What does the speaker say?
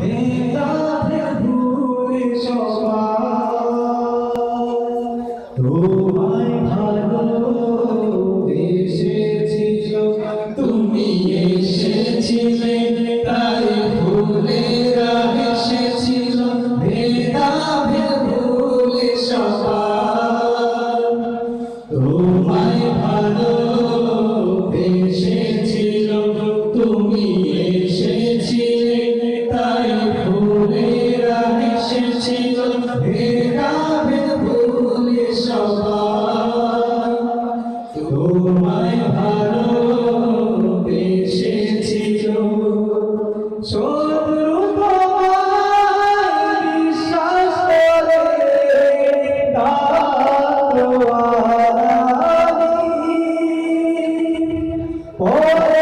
ভেদাভে এসেছিল ভেদাভে ভুলে সবাই তোমায় ভালোবেসেছিল শত্রু তোমায় বিশ্বাস করে দাঁড়ানি পরের